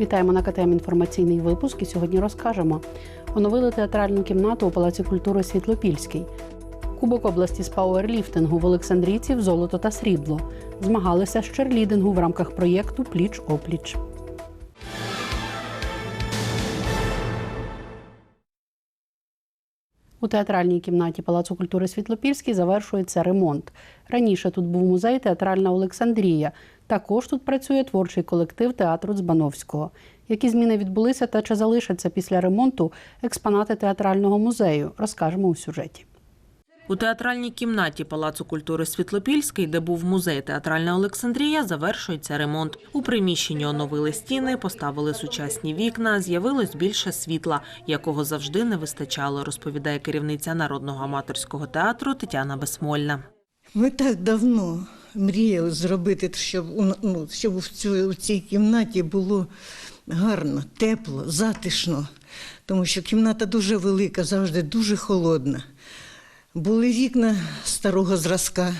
Вітаємо на КТМ інформаційний випуск. І сьогодні розкажемо. Оновили театральну кімнату у Палаці культури Світлопільський. Кубок області з пауерліфтингу в Олександрійці в золото та срібло. Змагалися з черлідингу в рамках проєкту Пліч опліч. У театральній кімнаті Палацу культури Світлопільський завершується ремонт. Раніше тут був музей Театральна Олександрія. Також тут працює творчий колектив театру Дзбановського. Які зміни відбулися та чи залишаться після ремонту експонати театрального музею, розкажемо у сюжеті. У театральній кімнаті Палацу культури Світлопільський, де був музей Театральна Олександрія, завершується ремонт. У приміщенні оновили стіни, поставили сучасні вікна, з'явилось більше світла, якого завжди не вистачало, розповідає керівниця народного аматорського театру Тетяна Безсмольна. Ми так давно мріяли зробити, щоб, ну, щоб в, цю, в цій кімнаті було гарно, тепло, затишно, тому що кімната дуже велика, завжди дуже холодна. Були вікна старого зразка.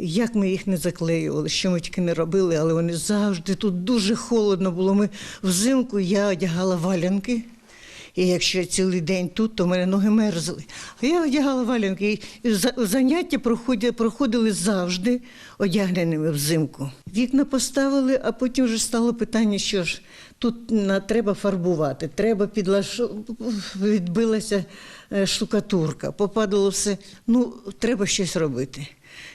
Як ми їх не заклеювали, що ми тільки не робили, але вони завжди тут дуже холодно було. Ми взимку я одягала валянки. І якщо я цілий день тут, то мене ноги мерзли. А я одягала валянки. І за- заняття проходили, проходили завжди одягненими взимку. Вікна поставили, а потім вже стало питання, що ж тут треба фарбувати, треба підлашу... відбилася е, штукатурка, попадало все. Ну, треба щось робити.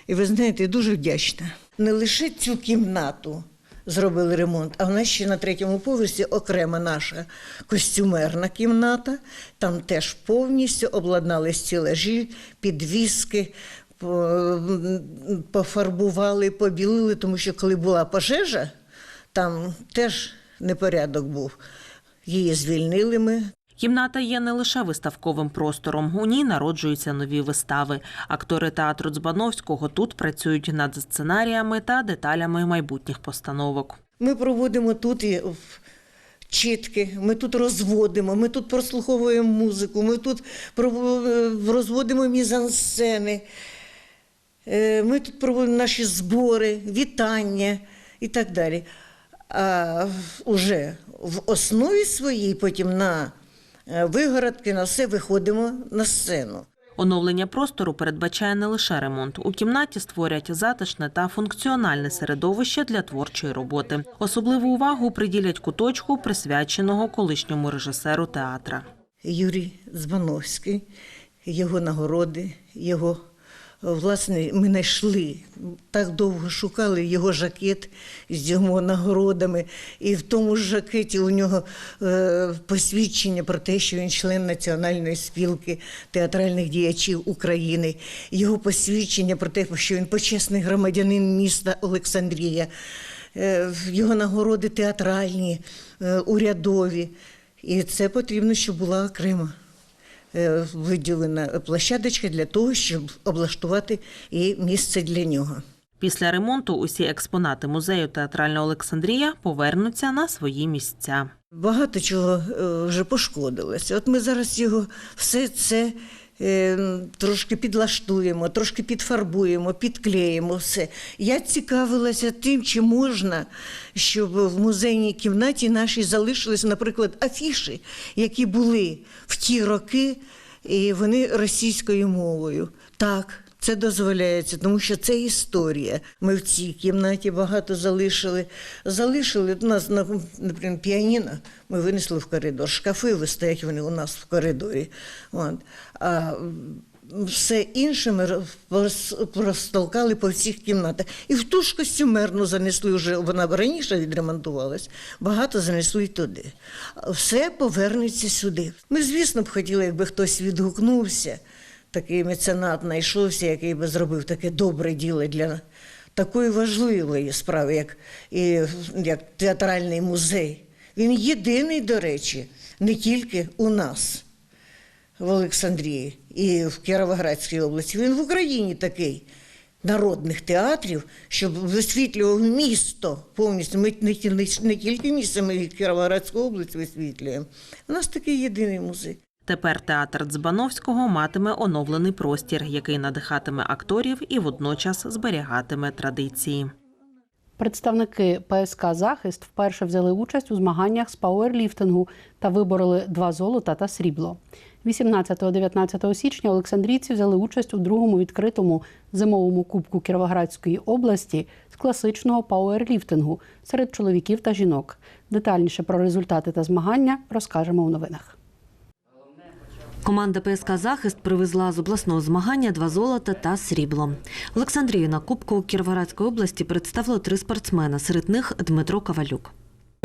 І ви знаєте, дуже вдячна. Не лише цю кімнату зробили ремонт, а в нас ще на третьому поверсі окрема наша костюмерна кімната. Там теж повністю обладнали стілажі, підвіски, пофарбували, побілили, тому що коли була пожежа, там теж непорядок був. Її звільнили ми, Кімната є не лише виставковим простором. У ній народжуються нові вистави. Актори театру Дзбановського тут працюють над сценаріями та деталями майбутніх постановок. Ми проводимо тут і чітки, ми тут розводимо, ми тут прослуховуємо музику, ми тут е, розводимо мізансцени, е, ми тут проводимо наші збори, вітання і так далі. А вже в основі своїй потім на вигородки, на все виходимо на сцену. Оновлення простору передбачає не лише ремонт. У кімнаті створять затишне та функціональне середовище для творчої роботи. Особливу увагу приділять куточку, присвяченого колишньому режисеру театра. Юрій Збановський, його нагороди, його власне, ми знайшли. Так довго шукали його жакет з його нагородами, і в тому ж жакеті у нього е, посвідчення про те, що він член Національної спілки театральних діячів України, його посвідчення про те, що він почесний громадянин міста Олександрія, е, його нагороди театральні, е, урядові. І це потрібно, щоб була окремо е, виділена площадочка для того, щоб облаштувати і місце для нього. Після ремонту усі експонати музею Театральна Олександрія повернуться на свої місця. Багато чого е, вже пошкодилося. От ми зараз його все це е, трошки підлаштуємо, трошки підфарбуємо, підклеїмо все. Я цікавилася тим, чи можна, щоб в музейній кімнаті нашій залишилися, наприклад, афіші, які були в ті роки, і вони російською мовою. Так. Це дозволяється, тому що це історія. Ми в цій кімнаті багато залишили. Залишили у нас, наприклад, піаніно ми винесли в коридор. Шкафи ви стоять вони у нас в коридорі. От. А все інше ми розтолкали по всіх кімнатах. І в ту ж костюмерну занесли вже, вона раніше відремонтувалась, багато занесли туди. Все повернеться сюди. Ми, звісно, б хотіли, якби хтось відгукнувся такий меценат знайшовся, який би зробив таке добре діло для такої важливої справи, як, і, як театральний музей. Він єдиний, до речі, не тільки у нас в Олександрії і в Кіровоградській області. Він в Україні такий. Народних театрів, щоб висвітлював місто повністю. Ми не, ті- не тільки місто, ми Кіровоградську область висвітлюємо. У нас такий єдиний музей. Тепер театр Дзбановського матиме оновлений простір, який надихатиме акторів і водночас зберігатиме традиції. Представники ПСК Захист вперше взяли участь у змаганнях з пауерліфтингу та вибороли два золота та срібло. 18-19 січня Олександрійці взяли участь у другому відкритому зимовому кубку Кіровоградської області з класичного пауерліфтингу серед чоловіків та жінок. Детальніше про результати та змагання розкажемо у новинах. Команда ПСК Захист привезла з обласного змагання два золота та срібло. Олександрію на Кубку Кіровоградської області представили три спортсмена. Серед них Дмитро Ковалюк.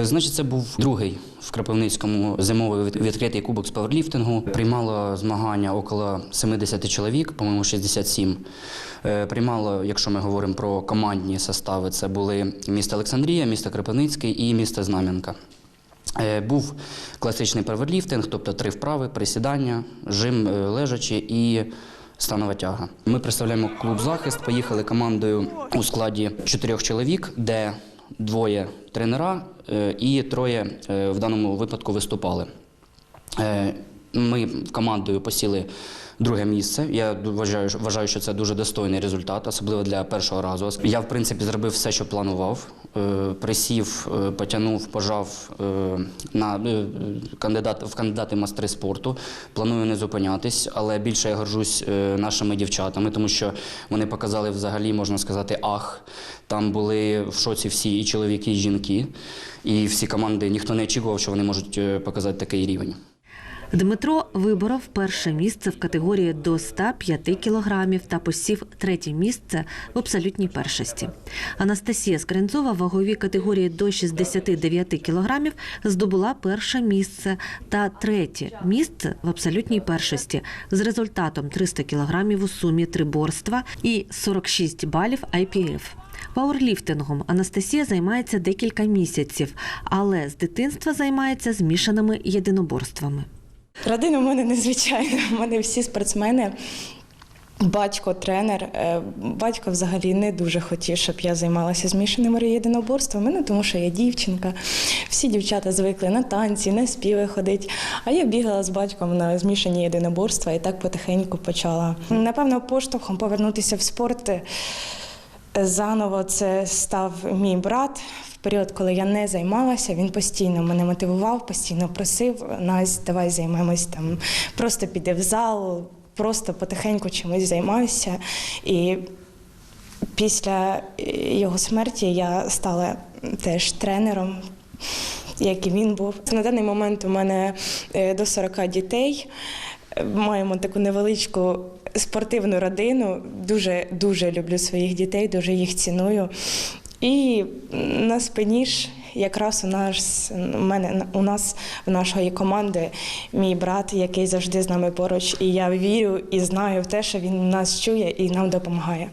Значить, це був другий в Кропивницькому зимовий відкритий кубок з пауерліфтингу. Приймало змагання около 70 чоловік, по-моєму, 67. Е, Приймало, якщо ми говоримо про командні состави, це були місто Олександрія, місто Кропивницький і місто Знам'янка. Е, Був класичний пауерліфтинг, тобто три вправи, присідання, жим е, лежачи і станова тяга. Ми представляємо клуб захист. Поїхали командою у складі чотирьох чоловік, де двоє тренера е, і троє в даному випадку виступали. Ми командою посіли друге місце. Я вважаю, вважаю, що це дуже достойний результат, особливо для першого разу. Я, в принципі, зробив все, що планував. Е, Присів, е, потягнув, пожав е, на кандидат в кандидати в майстри спорту. Планую не зупинятись, але більше я горжусь нашими дівчатами, тому що вони показали взагалі, можна сказати, ах. Там були в шоці всі і чоловіки, і жінки, і всі команди. Ніхто не очікував, що вони можуть показати такий рівень. Дмитро виборов перше місце в категорії до 105 кілограмів та посів третє місце в абсолютній першості. Анастасія Скренцова в ваговій категорії до 69 кілограмів здобула перше місце та третє місце в абсолютній першості з результатом 300 кілограмів у сумі триборства і 46 балів IPF. Пауерліфтингом Анастасія займається декілька місяців, але з дитинства займається змішаними єдиноборствами. Родина в мене незвичайна. У мене всі спортсмени. Батько, тренер. Е, Батько взагалі не дуже хотів, щоб я займалася змішаними єдиноборствами, ну тому що я дівчинка. Всі дівчата звикли на танці, на співи ходити. А я бігала з батьком на змішані єдиноборства і так потихеньку почала. Напевно, поштовхом повернутися в спорт е, заново це став мій брат. В період, коли я не займалася, він постійно мене мотивував, постійно просив нас, давай займемось там, просто піди в зал, просто потихеньку чимось займаюся. І після його смерті я стала теж тренером. Як і він був. На даний момент у мене е, до 40 дітей. Маємо таку невеличку спортивну родину. Дуже дуже люблю своїх дітей, дуже їх ціную. І на спині ж якраз у нас у мене у нас в нашої команди мій брат, який завжди з нами поруч. І я вірю і знаю в те, що він нас чує і нам допомагає.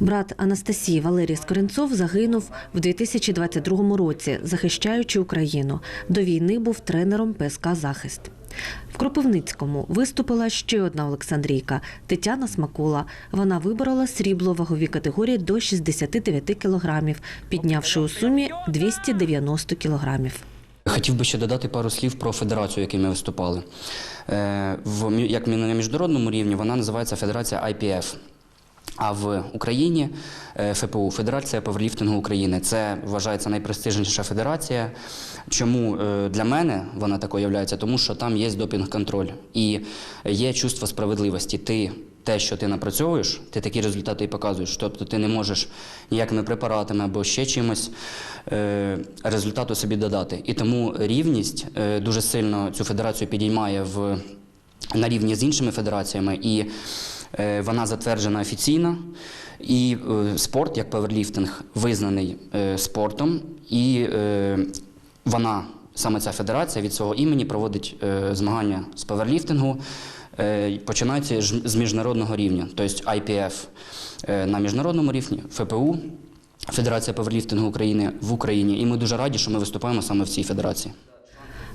Брат Анастасії Валерій Скоренцов загинув в 2022 році, захищаючи Україну. До війни був тренером ПСК Захист. В Кропивницькому виступила ще одна Олександрійка Тетяна Смакула. Вона виборола срібло вагові категорії до 69 кілограмів, піднявши у сумі 290 кілограмів. Хотів би ще додати пару слів про федерацію, якій ми виступали. Е, в, як на міжнародному рівні вона називається Федерація IPF. А в Україні е, ФПУ Федерація паверліфтингу України. Це вважається найпрестижніша федерація. Чому е, для мене вона такою є? Тому що там є допінг-контроль і є чувство справедливості. Ти те, що ти напрацьовуєш, ти такі результати і показуєш. Тобто ти не можеш ніякими препаратами або ще чимось е, результату собі додати. І тому рівність дуже сильно цю федерацію підіймає в, на рівні з іншими федераціями. І Вона затверджена офіційно, і е, спорт, як паверліфтинг, визнаний е, спортом, і е, вона, саме ця федерація, від свого імені проводить е, змагання з паверліфтингу. Е, Починаються з міжнародного рівня, тобто IPF е, на міжнародному рівні, ФПУ, Федерація паверліфтингу України в Україні. І ми дуже раді, що ми виступаємо саме в цій федерації.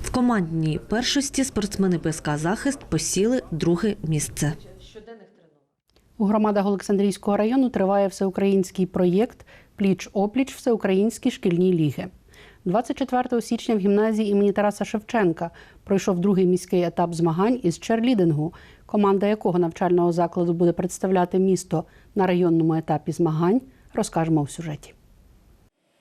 В командній першості спортсмени ПСК Захист посіли друге місце. У громадах Олександрійського району триває всеукраїнський проєкт Пліч-опліч Всеукраїнські шкільні ліги. 24 січня в гімназії імені Тараса Шевченка пройшов другий міський етап змагань із черлідингу, команда якого навчального закладу буде представляти місто на районному етапі змагань, розкажемо в сюжеті.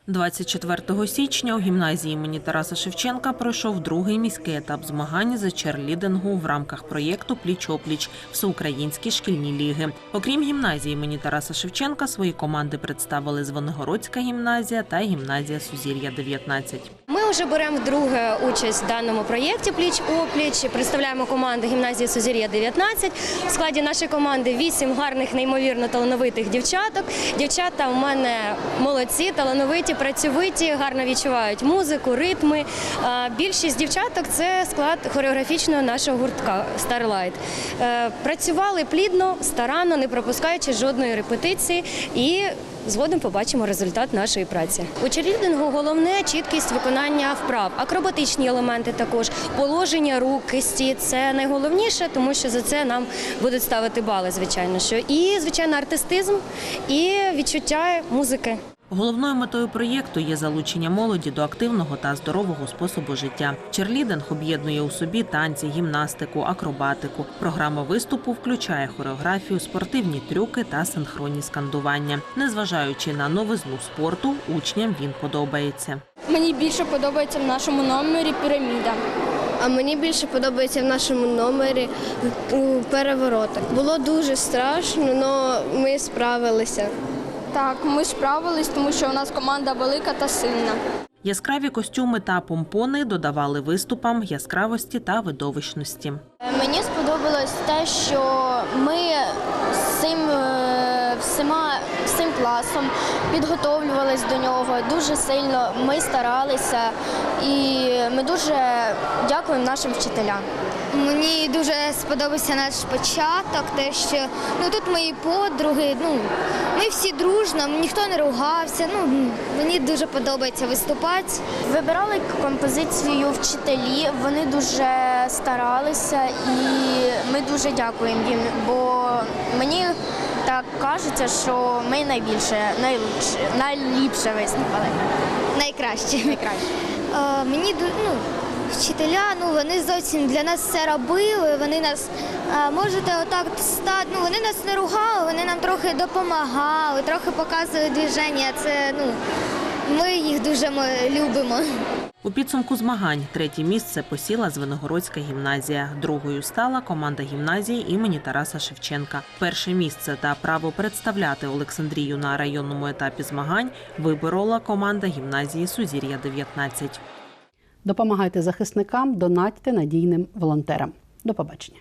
24 січня у гімназії імені Тараса Шевченка пройшов другий міський етап змагань за черлідингу в рамках проєкту Пліч-опліч Всеукраїнські шкільні ліги. Окрім гімназії імені Тараса Шевченка, свої команди представили Звонгородська гімназія та гімназія Сузір'я 19. Ми вже беремо вдруге участь в даному проєкті Пліч опліч. Представляємо команду гімназії Сузір'я 19. В складі нашої команди вісім гарних, неймовірно талановитих дівчаток. Дівчата у мене молодці, талановиті, працьовиті, гарно відчувають музику, ритми. Більшість дівчаток це склад хореографічного нашого гуртка Starlight. Е, Працювали плідно, старанно, не пропускаючи жодної репетиції і Згодом побачимо результат нашої праці. У черлідингу головне чіткість виконання вправ, акробатичні елементи також, положення рук, кисті це найголовніше, тому що за це нам будуть ставити бали, звичайно. Що і звичайно артистизм, і відчуття музики. Головною метою проєкту є залучення молоді до активного та здорового способу життя. Черлідинг об'єднує у собі танці, гімнастику, акробатику. Програма виступу включає хореографію, спортивні трюки та синхронні скандування. Незважаючи на новизну спорту, учням він подобається. Мені більше подобається в нашому номері піраміда. А мені більше подобається в нашому номері у переворотах. Було дуже страшно, але ми справилися. Так, ми справились, тому що у нас команда велика та сильна. Яскраві костюми та помпони додавали виступам яскравості та видовищності. Мені сподобалось те, що ми з цим е, всіма всім класом підготовлювались до нього дуже сильно. Ми старалися і ми дуже дякуємо нашим вчителям. Мені дуже сподобався наш початок, те, що ну тут мої подруги, ну ми всі дружно, ніхто не ругався. Ну мені дуже подобається виступати. Вибирали композицію вчителі, вони дуже старалися і ми дуже дякуємо їм, бо мені так кажеться, що ми найбільше, найлучше, найліпше виступали. Найкраще. Найкраще. Е, мені ну, вчителя, ну вони зовсім для нас все робили. Вони нас е, можете отак стати. Ну вони нас не ругали, вони нам трохи допомагали, трохи показували движення. Це ну ми їх дуже любимо. У підсумку змагань третє місце посіла Звенигородська гімназія. Другою стала команда гімназії імені Тараса Шевченка. Перше місце та право представляти Олександрію на районному етапі змагань виборола команда гімназії Сузір'я 19. Допомагайте захисникам, донатьте надійним волонтерам. До побачення.